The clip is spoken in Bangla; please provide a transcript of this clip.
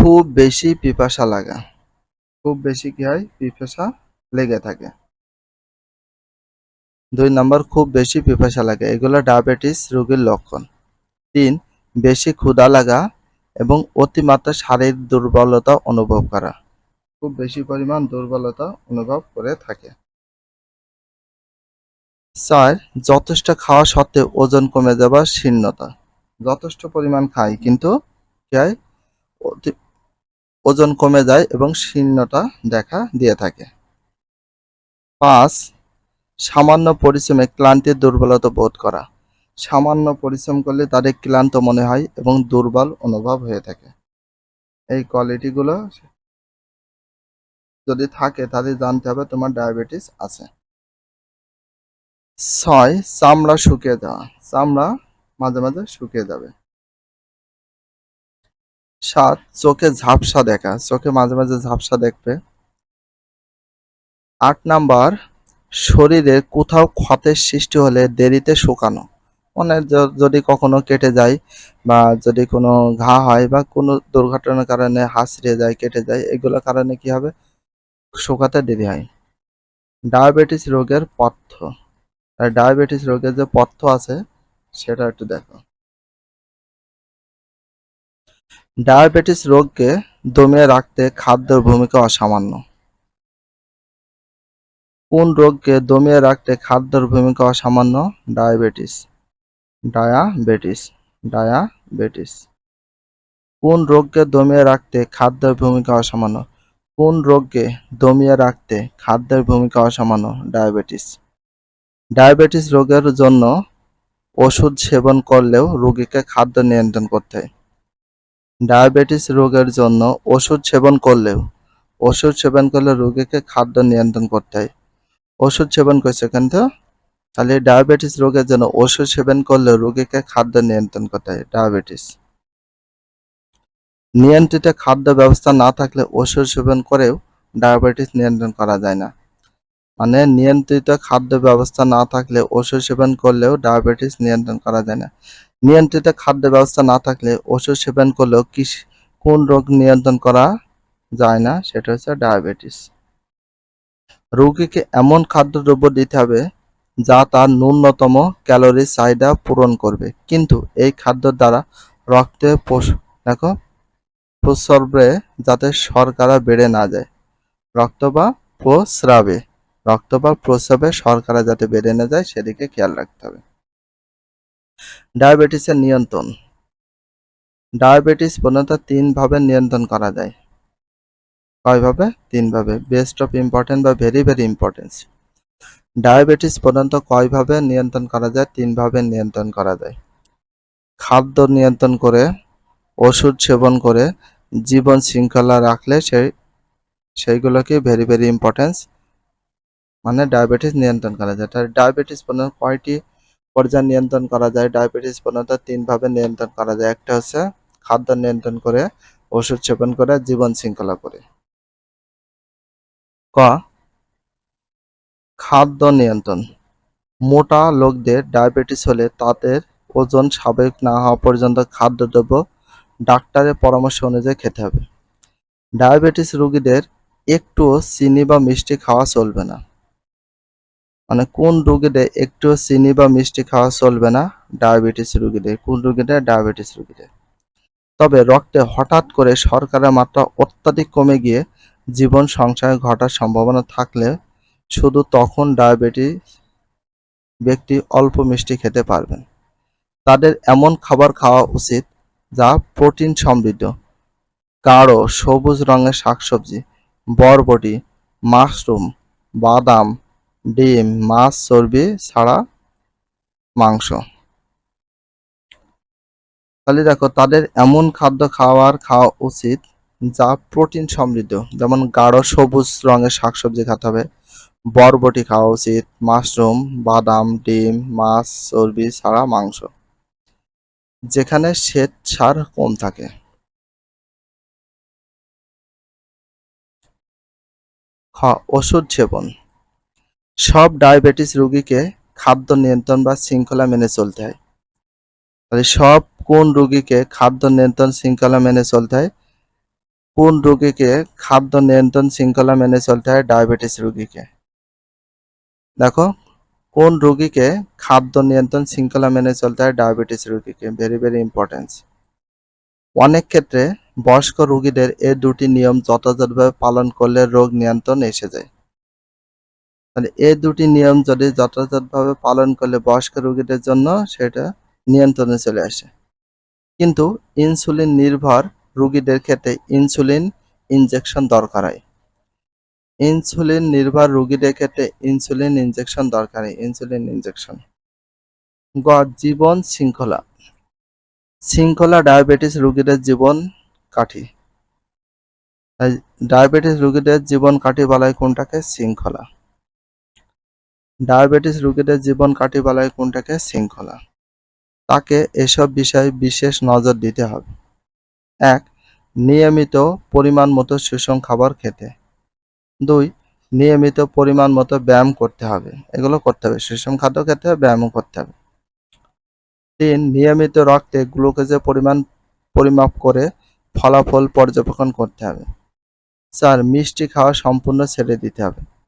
খুব বেশি পিপাসা লাগা। খুব বেশি কি হয়? পিপাসা লেগে থাকে। দুই নম্বর, খুব বেশি পিপাসা লাগে। এগুলো ডায়াবেটিস রোগীর লক্ষণ। তিন, বেশি ক্ষুধা লাগা এবং অতিমাত্রা শারীরিক দুর্বলতা অনুভব করা। খুব বেশি পরিমাণ দুর্বলতা অনুভব করে থাকে। চার, যথেষ্ট খাওয়া সত্ত্বেও ওজন কমে যাবার শীর্ণতা। যথেষ্ট পরিমাণ খাই কিন্তু কি হয়? ওজন কমে যায় এবং শীর্ণতা দেখা দিয়ে থাকে। পাঁচ, সামান্য পরিশ্রমে ক্লান্তির দুর্বলতা বোধ করা। সামান্য পরিশ্রম করলে তাদের ক্লান্ত মনে হয় এবং দুর্বল অনুভব হয়ে থাকে। এই কোয়ালিটিগুলো যদি থাকে তাহলে জানতে হবে তোমার ডায়াবেটিস আছে। ছয়, চামড়া শুকিয়ে যাওয়া। চামড়া মাঝে মাঝে শুকিয়ে যাবে। সাত, চোখে ঝাপসা দেখা, চোখে মাঝে মাঝে ঝাপসা দেখবে। আট নাম্বার, শরীরে কোথাও ক্ষতের সৃষ্টি হলে দেরিতে শুকানো। মানে যদি কখনো কেটে যায় বা যদি কোনো ঘা হয় বা কোনো দুর্ঘটনার কারণে হাসড়ে যায়, কেটে যায় এগুলোর কারণে কি হবে? শুকাতে দেরি হয়। ডায়াবেটিস রোগের পথ্য। ডায়াবেটিস রোগের যে পথ্য আছে, সেটা একটু দেখো। ডায়াবেটিস রোগকে দমিয়ে রাখতে খাদ্যের ভূমিকা অসামান্য। কোন রোগকে দমিয়ে রাখতে খাদ্যের ভূমিকা অসামান্য? ডায়াবেটিস। ডায়াবেটিস। ডায়াবেটিস। কোন রোগকে দমিয়ে রাখতে খাদ্যের ভূমিকা অসামান্য? কোন রোগকে দমিয়ে রাখতে খাদ্যের ভূমিকা অসামান্য? ডায়াবেটিস। ডায়াবেটিস রোগের জন্য ওষুধ সেবন করলেও রোগীকে খাদ্য নিয়ন্ত্রণ করতে হয়। ডায়াবেটিস রোগের জন্য ওষুধ সেবন করলেও, ওষুধ সেবন করলে রোগীকে খাদ্য নিয়ন্ত্রণ করতে হয়। ওষুধ সেবন করছে কিন্তু, তাহলে ডায়াবেটিস রোগের জন্য ওষুধ সেবন করলে রোগীকে খাদ্য নিয়ন্ত্রণ করতে হয়, ডায়াবেটিস। নিয়ন্ত্রিত খাদ্য ব্যবস্থা না থাকলে ওষুধ সেবন করেও ডায়াবেটিস নিয়ন্ত্রণ করা যায় না। মানে নিয়ন্ত্রিত খাদ্য ব্যবস্থা না থাকলে ওষুধ সেবন করলেও ডায়াবেটিস নিয়ন্ত্রণ করা যায় না। নিয়ন্ত্রিত খাদ্য ব্যবস্থা না থাকলে ওষুধ সেবন করলেও কি কোন রোগ নিয়ন্ত্রণ করা যায় না? সেটা হচ্ছে ডায়াবেটিস। রোগীকে এমন খাদ্যদ্রব্য দিতে হবে যা তার ন্যূনতম ক্যালোরি চাহিদা পূরণ করবে। কিন্তু এই খাদ্যের দ্বারা রক্তে দেখো, প্রস্রাবে যাতে শর্করা বেড়ে না যায়। রক্ত বা প্রস্রাবে রক্ত বা প্রস্রাবে শর্করা যাতে বেড়ে না যায়, সেদিকে খেয়াল রাখতে হবে। ডায়াবেটিসের নিয়ন্ত্রণ। ডায়াবেটিস প্রধানত তিন ভাবে নিয়ন্ত্রণ করা যায়। কয়ভাবে তিনভাবে বেস্ট অফ ইম্পর্টেন্ট বা ভেরি ভেরি ইম্পর্টেন্স। ডায়াবেটিস প্রধানত কয়ভাবে নিয়ন্ত্রণ করা যায়? তিনভাবে নিয়ন্ত্রণ করা যায়। খাদ্য নিয়ন্ত্রণ করে, ওষুধ সেবন করে, জীবন শৃঙ্খলা রাখলে সেই, সেইগুলোকে ভেরি ভেরি ইম্পর্টেন্স মানে ডায়াবেটিস নিয়ন্ত্রণ করা যায়। তার ডায়াবেটিস প্রধানত কয়টি পর্যায়ে নিয়ন্ত্রণ করা যায়, ডায়াবেটিস প্রধানত তিনভাবে নিয়ন্ত্রণ করা যায়। একটা হচ্ছে খাদ্য নিয়ন্ত্রণ করে, ওষুধ সেবন করে, জীবন শৃঙ্খলা করে। ক, খাদ্য নিয়ন্ত্রণ। মোটা লোকদের ডায়াবেটিস হলে তাদের ওজন স্বাভাবিক না হওয়া পর্যন্ত খাদ্যদ্রব্য ডাক্তারের পরামর্শ অনুযায়ী খেতে হবে। ডায়াবেটিস রোগীদের একটুও চিনি বা মিষ্টি খাওয়া চলবে না। মানে কোন রোগীদের একটু চিনি বা মিষ্টি খাওয়া চলবে না? ডায়াবেটিস রোগীদের। কোন রোগীদের? ডায়াবেটিস রোগীদের। তবে রক্তে হঠাৎ করে শর্করার মাত্রা অত্যাধিক কমে গিয়ে জীবন সংশয় ঘটার সম্ভাবনা থাকলে শুধু তখন ডায়াবেটিস ব্যক্তি অল্প মিষ্টি খেতে পারবেন। তাদের এমন খাবার খাওয়া উচিত যা প্রোটিন সমৃদ্ধ। গাঢ় সবুজ রঙের শাকসবজি, বরবটি, মাশরুম, বাদাম ডিম, মাছ, চর্বি ছাড়া মাংস। তাহলে দেখো, তাদের এমন খাদ্য খাওয়ার, খাওয়া উচিত যা প্রোটিন সমৃদ্ধ। যেমন গাঢ় সবুজ রঙের শাকসবজি খেতে হবে, বরবটি খাওয়া উচিত, মাশরুম, বাদাম, ডিম, মাছ, চর্বি ছাড়া মাংস। যেখানে শ্বেত সার কম থাকে। খ, ওষুধ সেবন। সব ডায়াবেটিস রোগীকে খাদ্য নিয়ন্ত্রণ বা শৃঙ্খলা মেনে চলতে হয়। তাহলে সব কোন রোগীকে খাদ্য নিয়ন্ত্রণ শৃঙ্খলা মেনে চলতে হয়? কোন রোগীকে খাদ্য নিয়ন্ত্রণ শৃঙ্খলা মেনে চলতে হয়? ডায়াবেটিস রোগীকে। দেখো, কোন রোগীকে খাদ্য নিয়ন্ত্রণ শৃঙ্খলা মেনে চলতে হয়? ডায়াবেটিস রোগীকে। ভেরি ভেরি ইম্পর্টেন্স অনেক ক্ষেত্রে বয়স্ক রোগীদের এ দুটি নিয়ম যথাযথভাবে পালন করলে রোগ নিয়ন্ত্রণ এসে যায়। তাহলে এই দুটি নিয়ম যদি যথাযথভাবে পালন করলে বয়স্ক রোগীদের জন্য সেটা নিয়ন্ত্রণে চলে আসে। কিন্তু ইনসুলিন নির্ভর রোগীদের ক্ষেত্রে ইনসুলিন ইনজেকশন দরকার হয়। ইনসুলিন নির্ভর রোগীদের ক্ষেত্রে ইনসুলিন ইনজেকশন দরকার হয়, ইনসুলিন ইনজেকশন। গ, জীবন শৃঙ্খলা। শৃঙ্খলা ডায়াবেটিস রোগীদের জীবন কাঠি। ডায়াবেটিস রোগীদের জীবন কাঠি বলায় কোনটাকে? শৃঙ্খলা। ডায়াবেটিস রোগীদের জীবন কাঠি বলায় কোনটাকে? শৃঙ্খলা। তাকে এসব বিষয়ে বিশেষ নজর দিতে হবে। এক, নিয়মিত পরিমাণ মতো সুষম খাবার খেতে। দুই, নিয়মিত পরিমাণ মতো ব্যায়াম করতে হবে। এগুলো করতে হবে। সুষম খাদ্য খেতে হবে, ব্যায়ামও করতে হবে। তিন, নিয়মিত রক্তে গ্লুকোজের পরিমাণ পরিমাপ করে ফলাফল পর্যবেক্ষণ করতে হবে। চার, মিষ্টি খাওয়া সম্পূর্ণ ছেড়ে দিতে হবে।